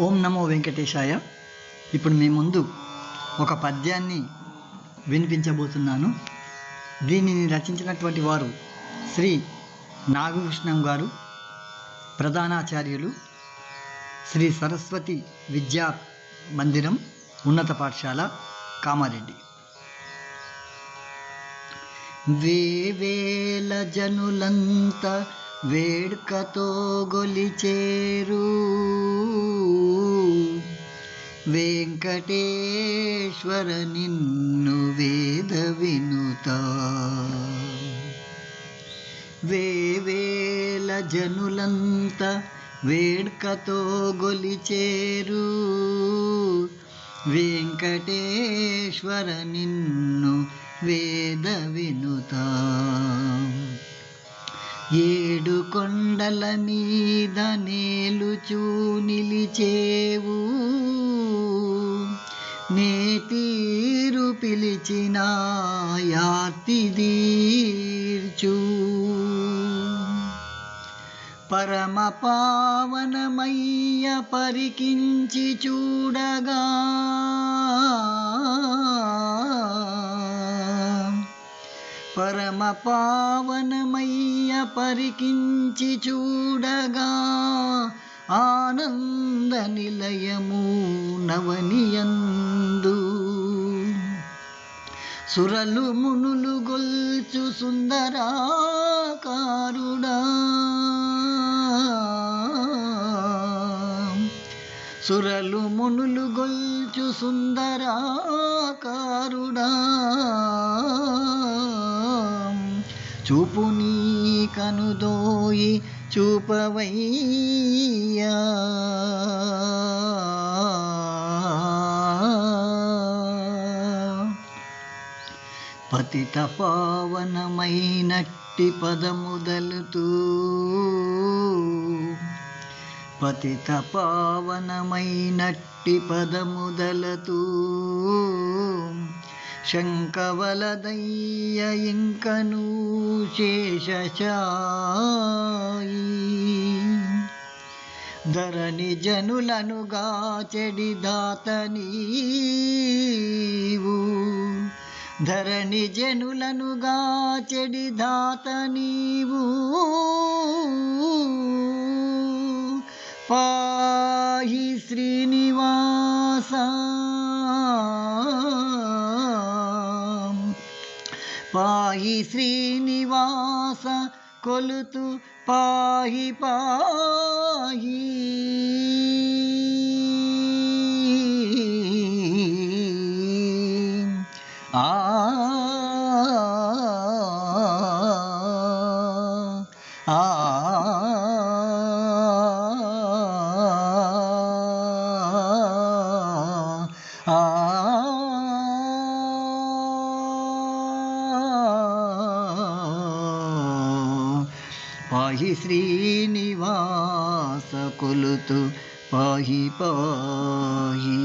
ఓం నమో వెంకటేశాయ. ఇప్పుడు మీ ముందు ఒక పద్యాన్ని వినిపించబోతున్నాను. దీనిని రచించినటువంటి వారు శ్రీ నాగకృష్ణం గారు ప్రధానాచార్యులు శ్రీ సరస్వతి విద్యా మందిరం ఉన్నత పాఠశాల కామారెడ్డి. వేవేల జనులంత వేడుకతో గొలిచేరు. వెంకటేశ్వర నిన్ను వేద వినుత వేవేల జనులంత వేడుకతో గొలిచేరు. వెంకటేశ్వర నిన్ను వేద వినుతా ఏడు కొండల మీద నేలుచూ నిలిచేవు. నే తీరు పిలిచిన యాతి దీర్చు పరమ పావనమయ్య పరికించి చూడగా పరమ పావనమయ్య పరికించి చూడగా ఆనంద నిలయము నవనియందు. సురలు మునులు గొల్చు సుందరాకారుడా. సురలు మునులు గొల్చు సుందరాకారుడా. చూపు నీ కనుదోయి చూపవయ్యా. పతిత పావనమైనట్టి పదముదలుతూ పతిత పావనమైనట్టి పదముదలతూ శంకవలదయ్య ఇంకను శేషచాయి ధరణి జనులనుగా చెడి దాత నీవు ధరణి జనులనుగా చెడి దాత నీవు పాహి శ్రీనివాస పాయి శ్రీనివాస కొలుతు పాయి పాయి. పాహి శ్రీనివాస కొలుతు పాహి పాహి.